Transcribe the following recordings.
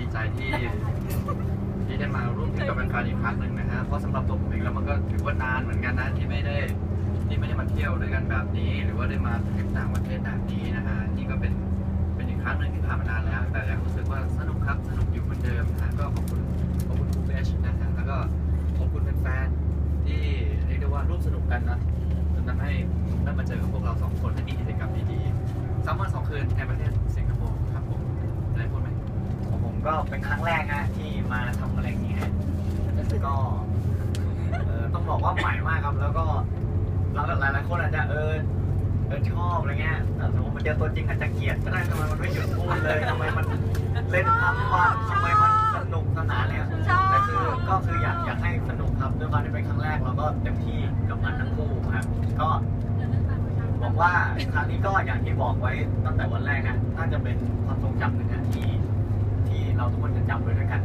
ดีใจที่ที่ได้มาร่วมทริปกับแฟนๆอีกครั้งหนึ่งนะฮะเพราะสำหรับตัวผมเองแล้วมันก็ถือว่านานเหมือนกันนะที่ไม่ได้ที่ไม่ได้มาเที่ยวด้วยกันแบบนี้ หรือว่าได้มาทริปต่างประเทศแบบนี้นะฮะนี่ก็เป็นเป็นอีกครั้งหนึ่งที่ผ่านมานานแล้ว แต่ยังรู้สึกว่าสนุกครับสนุกอยู่เหมือนเดิมนะฮะก็ขอบคุณขอบคุณครูเบชนะฮะแล้วก็ขอบคุณแฟนๆที่เรียกได้ว่าร่วมสนุกกันนะจนทำให้ผมได้มาเจอกับพวกเราสองคนและมีกิจกรรมดีๆสามวันสองคืนในประเทศสิงคโปร์ครับผมอะไรพูดไหมของผม ก็เป็นครั้งแรกฮะที่มาทำอะไรอย่างนี้ฮะก็เออต้องบอกว่าใหม่มากครับ แล้วก็แล้วหลายหลายๆคนอาจจะเออเออชอบอะไรเงี้ยแต่สมมติมันเจอตัวจริงอาจจะเกลียดก็ได้ทำไมมันไม่หยุดพูดเลยทำไมมันเล่นทั้งวันทำไมมันสนุกสนานเลยอะชอบ แต่คือก็คืออยากอยากให้สนุกครับด้วยความที่เป็นครั้งแรกเราก็เต็มที่กับมันทั้งคู่ครับก็บอกว่าครั้งนี้ก็อย่างที่บอกไว้ตั้งแต่วันแรกนะน่าจะเป็นความทรงจำหนึ่ง เราทุกคนจะจำไว้ด้วยกัน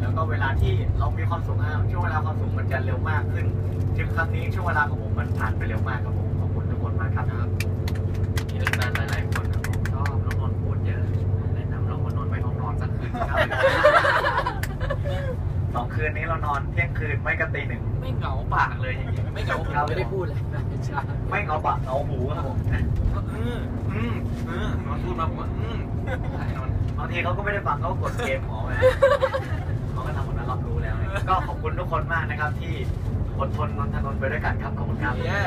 แล้วก็เวลาที่เรามีความสุขนะช่วงเวลาความสุขมันจะเร็วมากซึ่งทริปครั้งนี้ช่วงเวลาของผมมันผ่านไปเร็วมากครับผมขอบคุณทุกคนมากครับครับมีแฟนๆหลายๆคนนะผมชอบน้องนนท์พูดเยอะแนะนำน้องนนท์ไปห้องนอนสักคืนครับสองคืนนี้เรานอนเที่ยงคืนไม่ก็ตีหนึ่งไม่เหงาปากเลยจริงๆไม่เหงาครับไม่ได้พูดเลยใช่ไม่เอาปากเอาหูครับผมอืมอืมอืมนนท์พูดมาผมว่าอืมใช่นนท์ บางทีเขาก็ไม่ได้ฟังเขาก็กดเกมหมอไปเขาก็ทำหมดนั้นรับรู้แล้วนะก็ขอบคุณทุกคนมากนะครับที่อดทนนนทนนท์ไปด้วยกันครับขอบคุณครับเย้